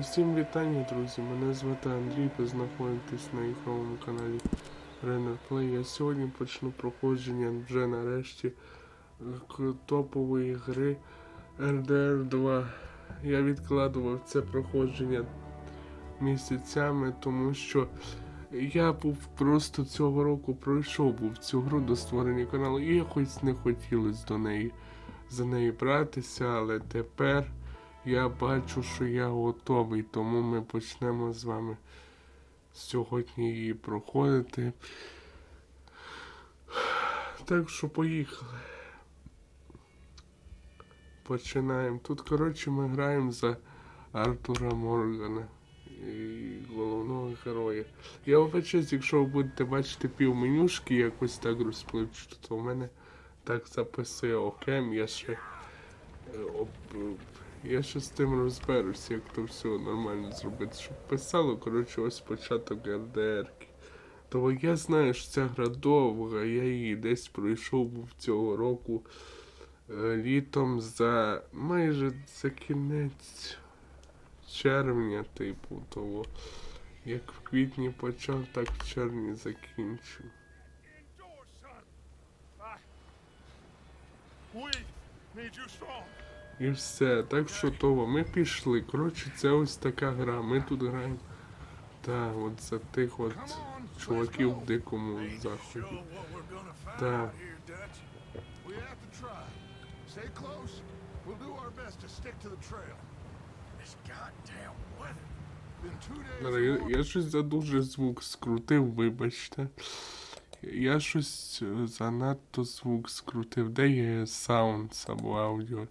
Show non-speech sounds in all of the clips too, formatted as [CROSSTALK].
Усім вітання, друзі! Мене звати Андрій, ви знаходитесь на ігровому каналі Renner Play. Я сьогодні почну проходження вже нарешті топової гри RDR 2. Я відкладував це проходження місяцями, тому що я був просто цього року пройшов був цю гру до створення каналу і якось не хотілося до неї за неї братися, але тепер. Я бачу, що я готовий, тому ми почнемо з вами сьогодні її проходити. Так що поїхали. Починаємо. Тут, коротше, ми граємо за Артура Моргана і головного героя. Я вибачаюсь, якщо ви будете бачити півменюшки якось так розпливчато, то в мене так записує окем, я ще. Я ще з тим розберусь, як то все нормально зробити, щоб писало, коротше, ось початок РДРки. Тому я знаю, що ця гра довга, я її десь пройшов був цього року е, літом за майже за кінець червня, типу, того. Як в квітні почав, так в червні закінчив. We need you strong. І все. Так що того, ми пішли. Коротше, це ось така гра. Ми тут граємо. Та, от за тих от чуваків в дикому заході. Зараз Я, я щось за дуже звук скрутив, вибачте. Я щось е, занадто звук скрутив. Де є саундс або аудіо?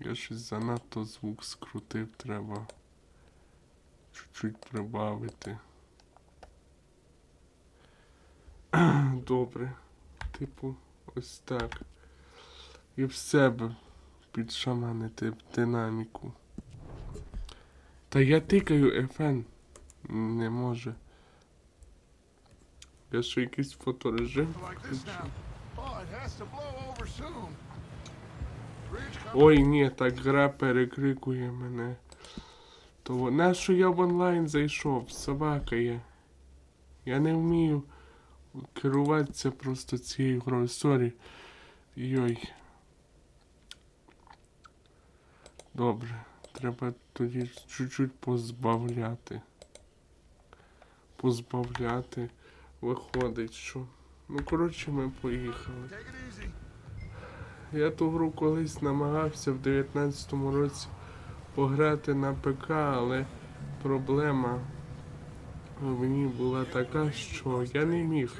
Я щось занадто звук скрутив, треба чуть-чуть прибавити. [CLEARS THROAT] Добре. Типу, ось так. І в себе підшаманити динаміку. Та я тикаю FN. Не може. Я що якийсь фоторежим? Like Ой, ні, так гра перекрикує мене. То на що я в онлайн зайшов? Собака є. Я не вмію керуватися просто цією грою. Сорі. Йой. Добре. Треба тоді чуть-чуть позбавляти. Позбавляти. Виходить, що. Ну, коротше, ми поїхали. Я ту гру колись намагався в 19-му році пограти на ПК, але проблема в ній була така, що я не міг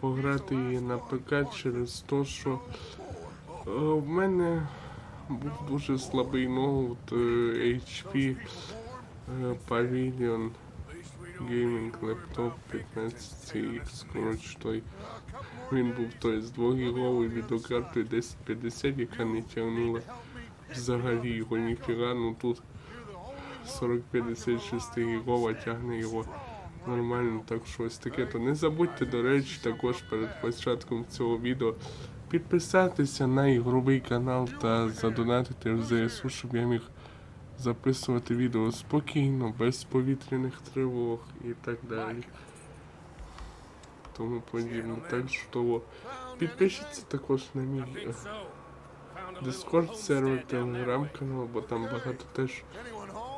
пограти її на ПК через те, що е, в мене був дуже слабий ноут е, HP е, Pavilion Gaming Laptop 15CX, коротше той. Він був той з 2 гіговою відеокартою 1050, яка не тягнула взагалі його ніфіга, ну тут 4056 гігова тягне його нормально, так що ось таке. То не забудьте, до речі, також перед початком цього відео підписатися на ігровий канал та задонатити в ЗСУ, щоб я міг записувати відео спокійно, без повітряних тривог і так далі. Тому подібне. Так що. Підпишіться також на мій е, Discord сервер, телеграм канал, бо там багато теж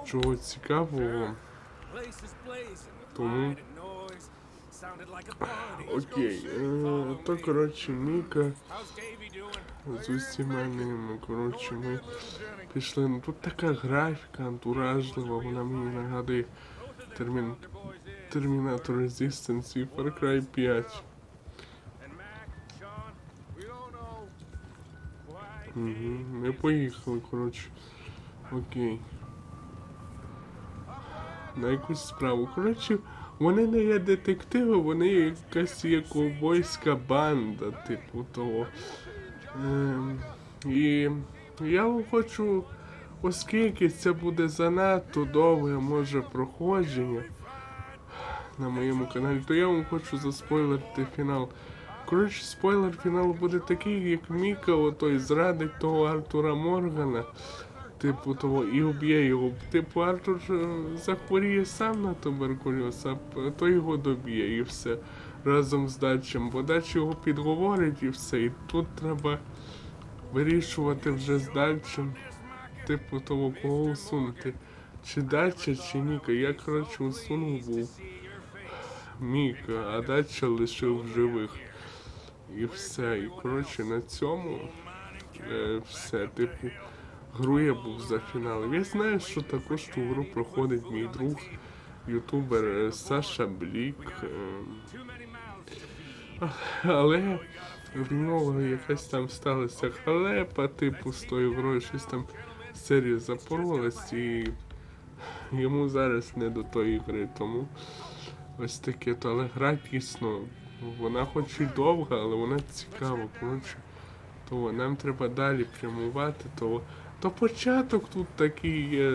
чого цікавого. Тому окей. Е, то коротше Міка з усіма ними. Коротше, ми пішли. Ну тут така графіка антуражлива, вона мені нагадує термін... Термінатор Resistance і Far Cry 5. We don't know. Угу. Ми поїхали, коротше. Окей. На якусь справу. Коротше, вони не є детективи, вони якась є ковбойська банда, типу того. Ем, і я хочу, оскільки це буде занадто довге, може, проходження на моєму каналі, то я вам хочу заспойлерити фінал. Коротше, спойлер фіналу буде такий, як Міка, отой зрадник того Артура Моргана. Типу того, і уб'є його. Типу, Артур е, захворіє сам на туберкульоз, а п- то його доб'є і все. Разом з Датчем. Бо Дач його підговорить і все. І тут треба вирішувати вже з Датчем. Типу того, кого усунути. Чи Датча, чи Ніка. Я, коротше, усунув був Міка, а Датча лишив в живих. І все. І коротше на цьому е, все. Типу, гру я був за фіналом. Я знаю, що також ту гру проходить мій друг, ютубер е, Саша Блік. е, але в нього якась там сталася халепа, типу, з тою грою, щось там серія запоролась і йому зараз не до тої гри, тому ось таке то, але гра дійсно, вона хоч і довга, але вона цікава, коротше. То нам треба далі прямувати, то, то початок тут такий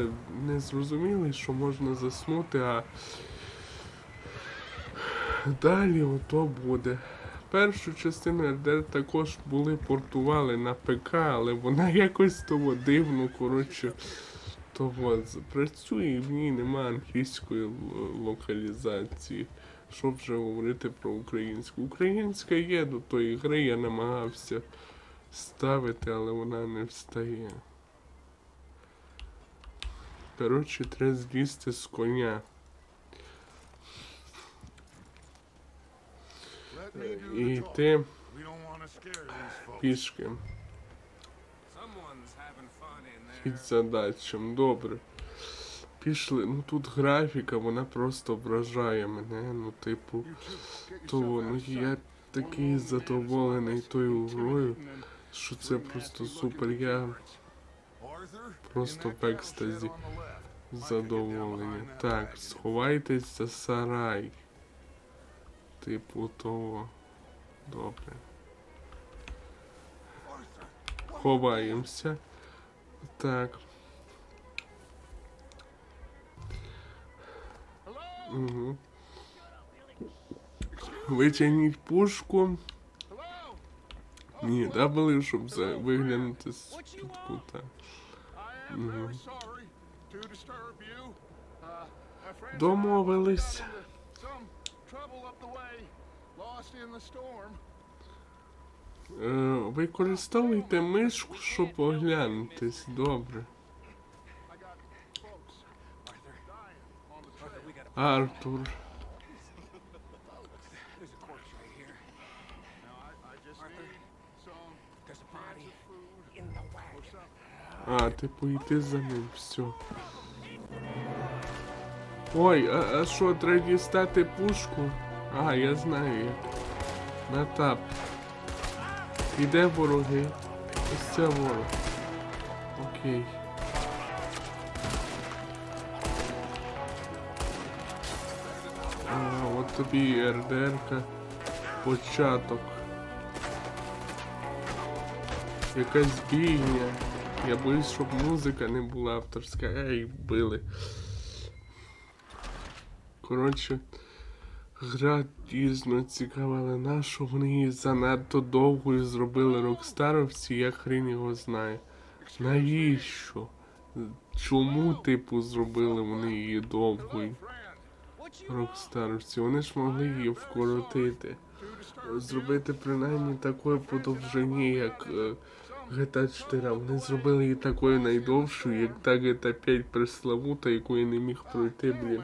незрозумілий, що можна заснути, а далі ото буде. Першу частину РДР також були портували на ПК, але вона якось того дивно, коротше, того з- працює і в ній нема англійської локалізації. Що вже говорити про українську? Українська є до тої гри, я намагався ставити, але вона не встає. Коротше, треба злізти з коня. І йти пішки під задачем. Добре. Пішли. Ну тут графіка, вона просто вражає мене. Ну, типу, You two, get то ну я такий задоволений тою грою, що це просто супер. Я просто в екстазі задоволення. Так, сховайтесь за сарай. Типу того. Добре. Ховаємося. Так. Угу. Витягніть пушку. Ні, дабли, щоб за... виглянути з під кута. I Домовились. got into Some trouble up the way, lost in the storm. Е, використовуйте мишку, щоб оглянутись. Добре. I got folks dying on the trail. We got a, Артур. there's a corpse right here. Now I, I just need some There's a cans body of food in the or wagon. something. А, типу йти за ним, все. Ой, а, а що, треба дістати пушку? А, я знаю як. На тап. Іде вороги. Ось це ворог. Окей. А, от тобі РДРка. Початок. Якась бійня. Я боюсь, щоб музика не була авторська. Ей, били. Коротше, гра дійсно цікава, але нащо вони її занадто довгою зробили рокстаровці, я хрін його знає. Навіщо? Чому, типу, зробили вони її довгою? Рокстаровці, вони ж могли її вкоротити. Зробити принаймні такою по довжині, як е, GTA 4. Вони зробили її такою найдовшою, як та GTA 5 преславута, яку я не міг пройти, блін.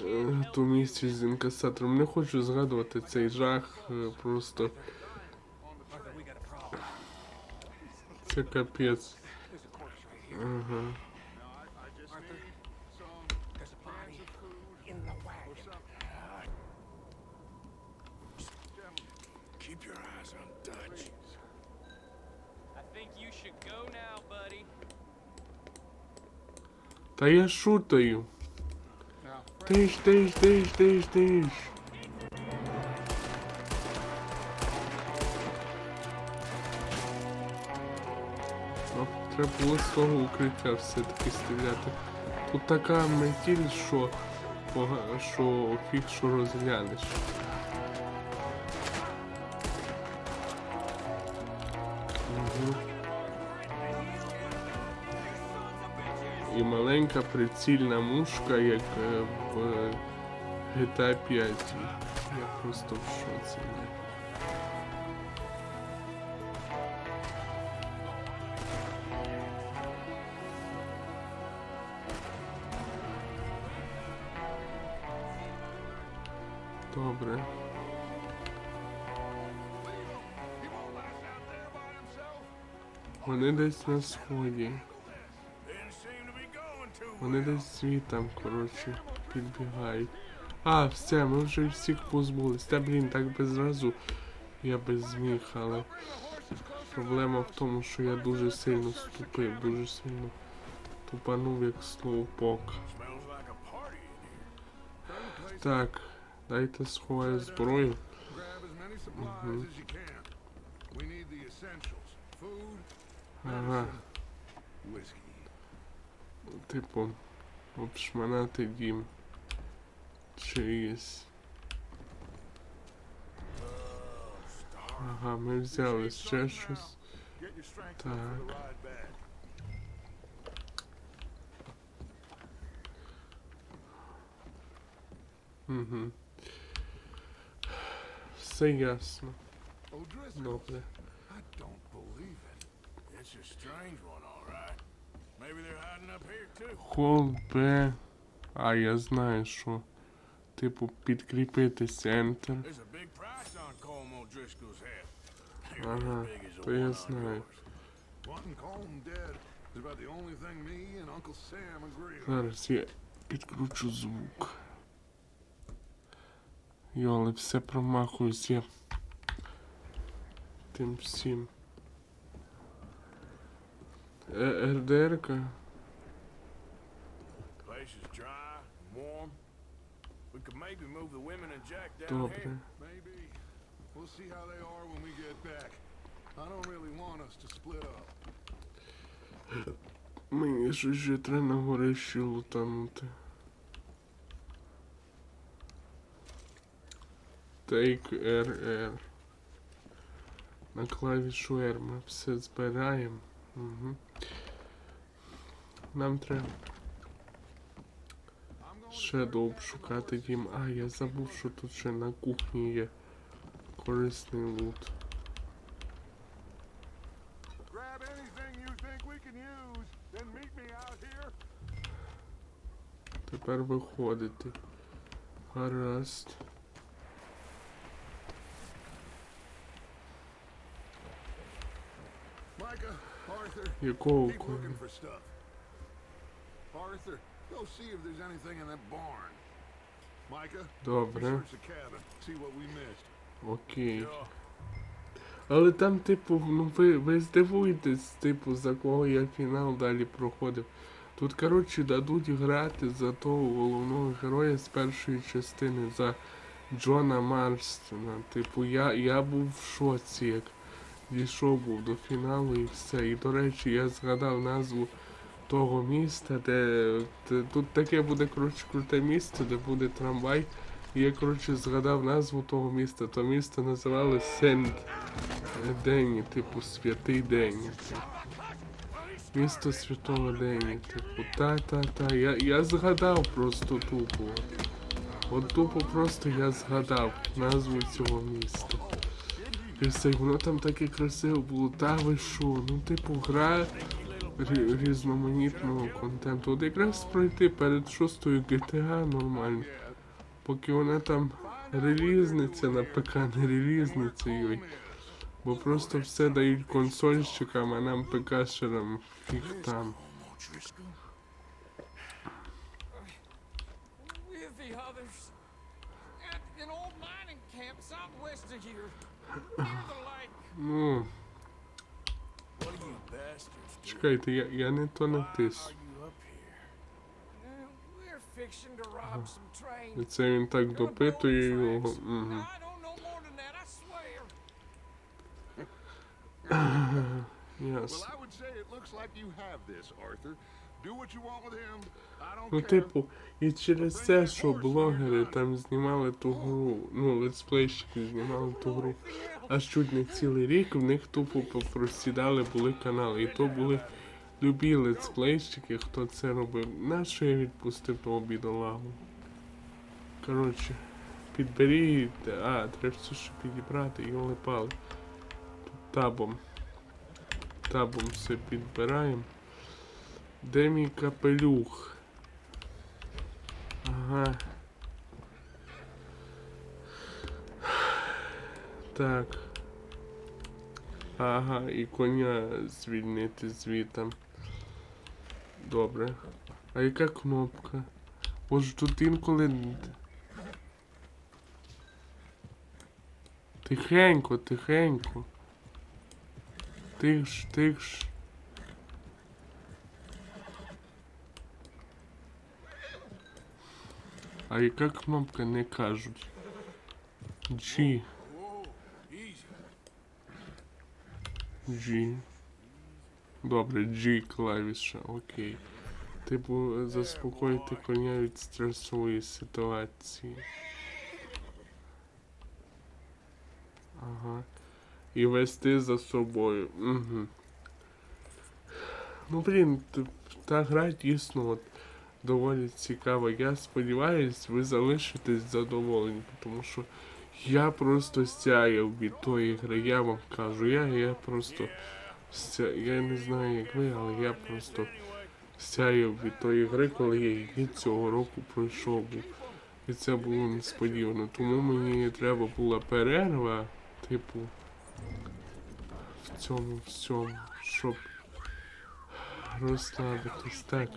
Е, Ту місці з інкасатором. Не хочу згадувати цей жах. е, Просто це капець. Ага. Та я шутаю. Тиш, тиш, тиш, тиш, тиш. Ну, Треба було з того укриття все-таки стріляти. Тут така метіль, що, що фіг що розглянеш. Угу. І маленька прицільна мушка, як е, в GTA 5. Я просто в шоці. Добре. Вони десь на сході. Вони десь звітом, коротше, підбігають. А, все, ми вже всіх позбулись. Та блін, так би зразу я би зміг, але проблема в тому, що я дуже сильно ступив, дуже сильно тупанув як here. Так, дайте сховаю зброю. Food, Ага. Типу, обшманати дім. Чиїсь. Ага, ми взяли ще щось. Так. Угу. Все ясно. Добре. Холд Б. А, я знаю, що. Типу, O'Driscoll's head. Ага, то я знаю. Зараз я підкручу звук. Йо, але все промахуюсь я. Тим всім. Добре. up. Мені ж вже треба на горищі лутанути. Take RR. На клавішу R ми все збираємо. Угу. Нам треба ще дообшукати дім. А, я забув, що тут ще на кухні є корисний лут. Тепер виходити. Гаразд. Якого keep Arthur, go see if there's anything in that barn. Micah, Добре, research the cabin, see what we missed. окей. Але там, типу, ну ви, ви здивуєтесь, типу, за кого я фінал далі проходив. Тут, коротше, дадуть грати за того головного героя з першої частини, за Джона Марстона. Типу, я, я був в шоці, як дійшов був до фіналу і все. І, до речі, я згадав назву того міста, де, де тут таке буде, коротше, круте місце, де буде трамвай. Я, коротше, згадав назву того міста. То місто називали Сент Дені, типу святий Дені. Місто Святого Дені, типу, та-та-та. Я, я згадав просто тупо. От тупо просто я згадав назву цього міста. І все, воно там таке красиво було, та ви що, ну типу гра різноманітного контенту. От якраз пройти перед шостою GTA нормально. Поки вона там релізниця на ПК не релізниця йой. Бо просто все дають консольщикам, а нам ПКшерам фіг там. With [SIGHS] чекайте, я, я не то? Uh, some train. І це він так допитує його. Угу. Swear. Well, I would say it looks like you have this, Arthur. Ну, типу, і через це, що блогери там знімали ту гру, ну, летсплейщики знімали ту гру, аж чуть не цілий рік, в них тупо попросідали були канали. І то були любі летсплейщики, хто це робив. На що я відпустив того бідолагу? Коротше, підберіть. А, треба все ще підібрати і липали. Тут табом. Табом все підбираємо. Де мій капелюх? Ага. Так. Ага, і коня звільнити звітом. Добре. А яка кнопка? Боже, тут інколи. Тихенько, тихенько. Тихш, тихш. А яка кнопка не кажуть? G. G. Добре, G клавіша, окей. Типу, заспокоїти коня від стресової ситуації. Ага. І вести за собою. Угу. Ну, блін, та гра дійсно от доволі цікава. Я сподіваюсь, ви залишитесь задоволені, тому що я просто сяяв від тої гри, я вам кажу, я, я просто ся, я не знаю як ви, але я просто сяяв від тої гри, коли я її цього року пройшов. І це було несподівано. Тому мені треба була перерва, типу, в цьому всьому, щоб розслабитись. Так.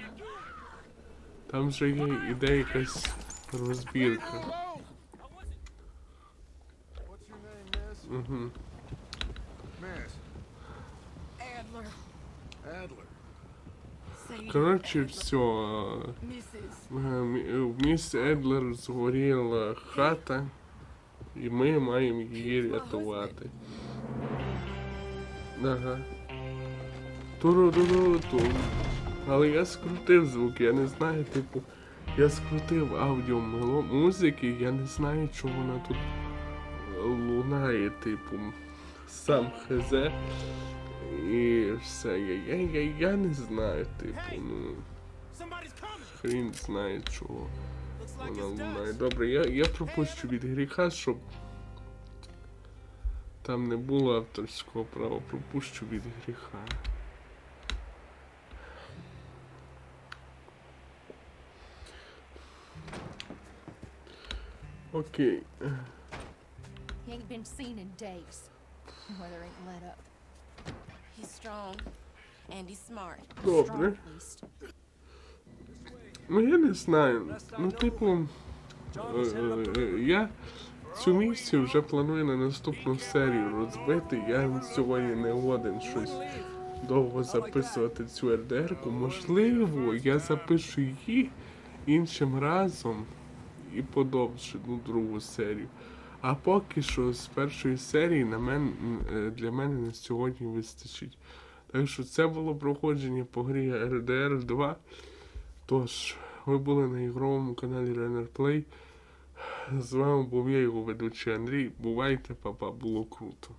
Там вже є іде якась розбірка. Угу. Коротше, все. В місті Едлер згоріла хата, і ми маємо її рятувати. Ага. Туру-туру-ту. Але я скрутив звук, я не знаю, типу, я скрутив аудіо музики, я не знаю, чого вона тут лунає, типу, сам хз. І все, я, я, я, я не знаю, типу, ну. Хрін знає чого вона лунає. Добре, я, я пропущу від гріха, щоб там не було авторського права. Пропущу від гріха. Окей. He ain't been seen in days. Weather ain't let up. He's strong and he's smart. Strong Добре. at least. Ну я не знаю. Ну, типу, е, е, я цю місію вже планую на наступну серію розбити. Я сьогодні не годен щось довго записувати цю РДР-ку. Можливо, я запишу її іншим разом і подовжену другу серію. А поки що з першої серії на мен, е, для мене на сьогодні вистачить. Так що це було проходження по грі RDR 2. Тож, ви були на ігровому каналі Runner Play. З вами був я його ведучий Андрій. Бувайте, папа, було круто.